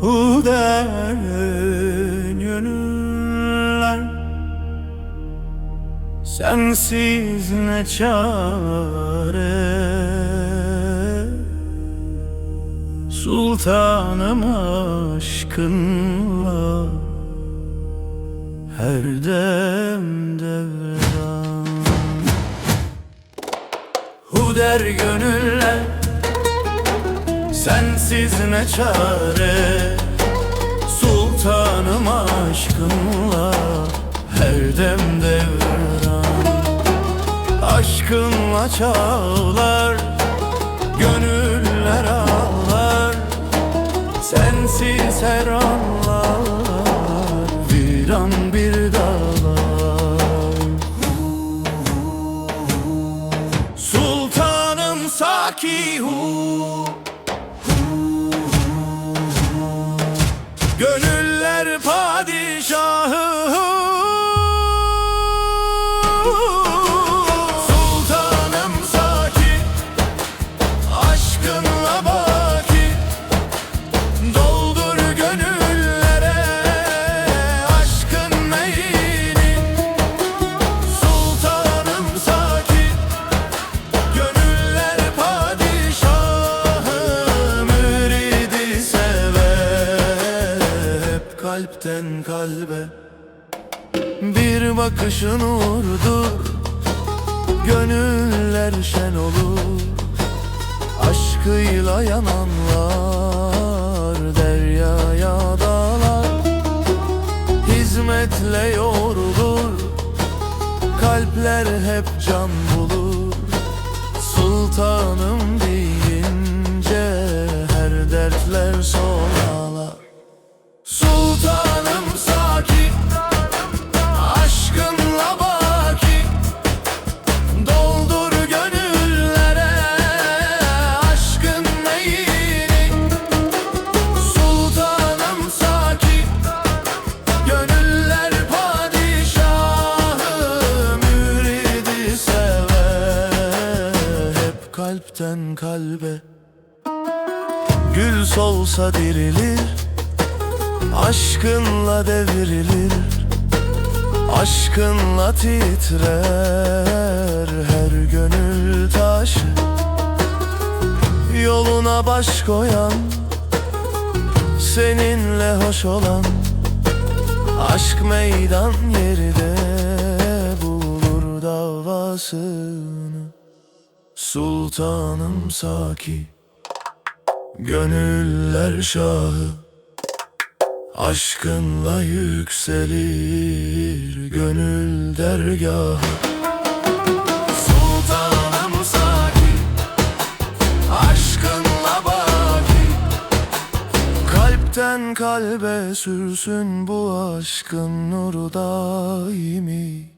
Hu der gönüller Sensiz ne çare? Sultanım aşkınla Her dem devran. Hu gönüller Sensiz ne çare Aşkınla çağlar Gönüller ağlar Sensiz her anlar Viran bir dağlar. Sultanım Saki hu Gönüller padişahı kalpten kalbe. Bir bakışın uğurdur Gönüller şen olur. Aşkıyla yananlar Deryaya dalar Hizmetle yoğrulur Kalpler hep can bulur. Sultanım deyince her dertler sona kalpten kalbe. Gül solsa dirilir Aşkınla devrilir. Aşkınla titrer Her gönül taşı. Yoluna baş koyan Seninle hoş olan Aşk meydan yerde bulur davasını Sultanım Saki Gönüller şahı Aşkınla yükselir gönül dergahı. Kalpten kalbe sürsün bu aşkın nuru daimi